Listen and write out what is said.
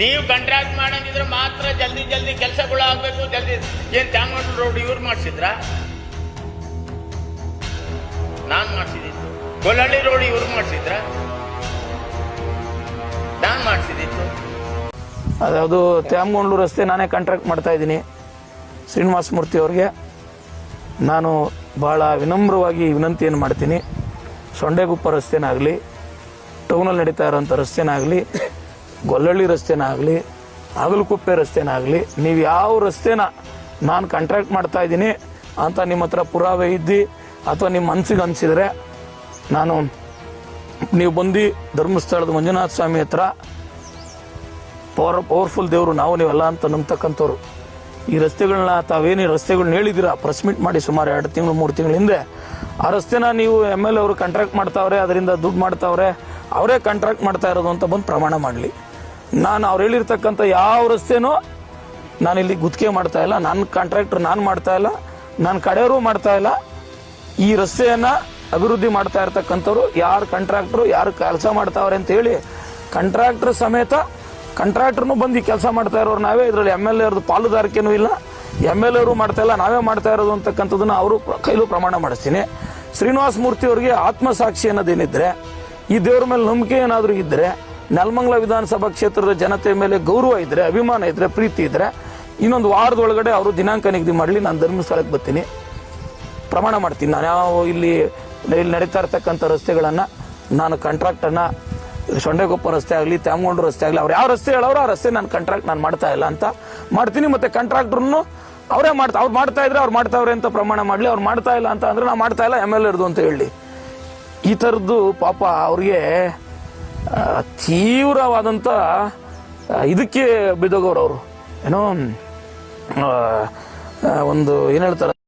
ನೀವು ಕಾಂಟ್ರಾಕ್ಟ್ ಮಾಡಂಗಿದ್ರೆ ಮಾತ್ರ ಜಲ್ದಿ ಜಲ್ದಿ ಕೆಲಸಗಳು ಆಗಬೇಕು, ಜಲ್ದಿ. ಏನು ತ್ಯಾಮಂಡ್ ರೋಡ್ ಇವ್ರು ಮಾಡಿಸಿದ್ರ? ನಾನು ಮಾಡಿಸಿದಿತ್ತು ಗೊಲ್ಲಳ್ಳಿ ರೋಡ್ ಇವ್ರು ಮಾಡಿಸಿದ್ರ? ನಾನು ಮಾಡಿಸಿದಿತ್ತು ಅದ್ಯಾವುದು ತ್ಯಾಮಗೊಂಡ್ಲು ರಸ್ತೆ ನಾನೇ ಕಾಂಟ್ರಾಕ್ಟ್ ಮಾಡ್ತಾ ಇದ್ದೀನಿ. ಶ್ರೀನಿವಾಸ ಮೂರ್ತಿ ಅವ್ರಿಗೆ. ನಾನು ಭಾಳ ವಿನಮ್ರವಾಗಿ ವಿನಂತಿಯನ್ನು ಮಾಡ್ತೀನಿ. ಸೊಂಡೆಗುಪ್ಪ ರಸ್ತೆನಾಗಲಿ, ಟೌನಲ್ಲಿ ನಡೀತಾ ಇರೋಂಥ ರಸ್ತೆನಾಗಲಿ ಗೊಲ್ಲಳ್ಳಿ ರಸ್ತೆನಾಗಲಿ ಆಗಲಕುಪ್ಪೆ ರಸ್ತೆನಾಗಲಿ, ನೀವು ಯಾವ ರಸ್ತೆನ ನಾನು ಕಾಂಟ್ರಾಕ್ಟ್ ಮಾಡ್ತಾ ಇದ್ದೀನಿ ಅಂತ ನಿಮ್ಮ ಹತ್ರ ಪುರಾವೆ ಇದ್ದು ಅಥವಾ ನಿಮ್ಮ ಮನಸ್ಸಿಗೆ ಅನಿಸಿದರೆ ನಾನು ನೀವು ಬಂದು ಧರ್ಮಸ್ಥಳದ ಮಂಜುನಾಥ ಸ್ವಾಮಿ ಹತ್ರ ಪವರ್ ಪವರ್ಫುಲ್ ದೇವರು ನಾವು ನೀವೆಲ್ಲ ಅಂತ ನಂಬ್ತಕ್ಕಂಥವ್ರು. ಈ ರಸ್ತೆಗಳನ್ನ ತಾವೇನು ರಸ್ತೆಗಳನ್ನ ಹೇಳಿದ್ದೀರಾ? ಪ್ರೆಸ್ ಮೀಟ್ ಮಾಡಿ ಸುಮಾರು ಎರಡು ತಿಂಗಳು, ಮೂರು ತಿಂಗಳ ಹಿಂದೆ. ಆ ರಸ್ತೆನ ನೀವು ಎಂ ಎಲ್ ಎ ಅವರು ಕಾಂಟ್ರಾಕ್ಟ್ ಮಾಡ್ತಾವ್ರೆ, ಅದರಿಂದ ದುಡ್ಡು ಮಾಡ್ತಾವ್ರೆ, ಅವರೇ ಕಾಂಟ್ರಾಕ್ಟ್ ಮಾಡ್ತಾ ಇರೋದು ಅಂತ ಬಂದು ಪ್ರಮಾಣ ಮಾಡಲಿ. ನಾನು ಅವ್ರು ಹೇಳಿರ್ತಕ್ಕಂಥ ಯಾವ ರಸ್ತೆನೂ ನಾನು ಇಲ್ಲಿ ಗುತ್ತಿಗೆ ಮಾಡ್ತಾ ಇಲ್ಲ. ನನ್ನ ಕಾಂಟ್ರಾಕ್ಟರ್ ನಾನು ಮಾಡ್ತಾ ಇಲ್ಲ. ನನ್ನ ಕಡೆಯವರು ಮಾಡ್ತಾ ಇಲ್ಲ. ಈ ರಸ್ತೆಯನ್ನ ಅಭಿವೃದ್ಧಿ ಮಾಡ್ತಾ ಇರ್ತಕ್ಕಂಥವ್ರು ಯಾರು ಕಾಂಟ್ರಾಕ್ಟ್ರು ಯಾರು ಕೆಲಸ ಮಾಡ್ತಾವ್ರೆ ಅಂತ ಹೇಳಿ ಕಾಂಟ್ರಾಕ್ಟರ್ ಸಮೇತ ಕಾಂಟ್ರಾಕ್ಟರ್ನು ಬಂದು ಕೆಲಸ ಮಾಡ್ತಾ ಇರೋರು ನಾವೇ. ಇದರಲ್ಲಿ ಎಂ ಎಲ್ ಎರ್ದು ಪಾಲುದಾರಿಕೆನೂ ಇಲ್ಲ. ಎಂ ಎಲ್ ಎರು ಮಾಡ್ತಾ ಇಲ್ಲ. ನಾವೇ ಮಾಡ್ತಾ ಇರೋದು ಅಂತಕ್ಕಂಥದ್ದನ್ನ ಅವರು ಕೈಲೂ ಪ್ರಮಾಣ ಮಾಡಿಸ್ತೀನಿ. ಶ್ರೀನಿವಾಸ ಮೂರ್ತಿ ಅವರಿಗೆ ಆತ್ಮಸಾಕ್ಷಿ ಅನ್ನೋದೇನಿದ್ರೆ, ಈ ದೇವ್ರ ಮೇಲೆ ನಂಬಿಕೆ ಏನಾದರೂ ಇದ್ರೆ ನೆಲಮಂಗಲ ವಿಧಾನಸಭಾ ಕ್ಷೇತ್ರದ ಜನತೆ ಮೇಲೆ ಗೌರವ ಇದ್ರೆ, ಅಭಿಮಾನ ಇದ್ರೆ, ಪ್ರೀತಿ ಇದ್ರೆ, ಇನ್ನೊಂದು ವಾರದೊಳಗಡೆ ಅವರು ದಿನಾಂಕ ನಿಗದಿ ಮಾಡಲಿ, ನಾನು ಧರ್ಮಸ್ಥಳಕ್ಕೆ ಬರ್ತೀನಿ. ಪ್ರಮಾಣ ಮಾಡ್ತೀನಿ. ನಾನು ಯಾವ ಇಲ್ಲಿ ಇಲ್ಲಿ ನಡೀತಾ ಇರ್ತಕ್ಕಂಥ ರಸ್ತೆಗಳನ್ನು, ನಾನು ಕಾಂಟ್ರಾಕ್ಟನ್ನು ಸೊಂಡೆಗೊಪ್ಪ ರಸ್ತೆ ಆಗಲಿ, ತ್ಯಾಮಗೊಂಡು ರಸ್ತೆ ಆಗಲಿ, ಅವ್ರು ಯಾವ ರಸ್ತೆ ಹೇಳೋರು ಆ ರಸ್ತೆ ನಾನು ಕಾಂಟ್ರಾಕ್ಟ್ ನಾನು ಮಾಡ್ತಾ ಇಲ್ಲ ಅಂತ ಮಾಡ್ತೀನಿ. ಮತ್ತೆ ಕಾಂಟ್ರಾಕ್ಟ್ರನ್ನು ಅವರೇ ಮಾಡ್ತಾ, ಅವ್ರು ಮಾಡ್ತಾ ಇದ್ರೆ ಅವ್ರು ಮಾಡ್ತಾವ್ರೆ ಅಂತ ಪ್ರಮಾಣ ಮಾಡಲಿ, ಅವ್ರು ಮಾಡ್ತಾ ಇಲ್ಲ ಅಂತ ಅಂದ್ರೆ ನಾವು ಮಾಡ್ತಾ ಇಲ್ಲ ಎಂ ಎಲ್ ಎರ್ದು ಅಂತ ಹೇಳಿ. ಈ ಥರದ್ದು ಪಾಪ ಅವ್ರಿಗೆ ತೀವ್ರವಾದಂಥ ಇದಕ್ಕೆ ಬಿದ್ದೋಗವ್ರು ಅವರು. ಏನೋ ಒಂದು ಏನು ಹೇಳ್ತಾರೆ?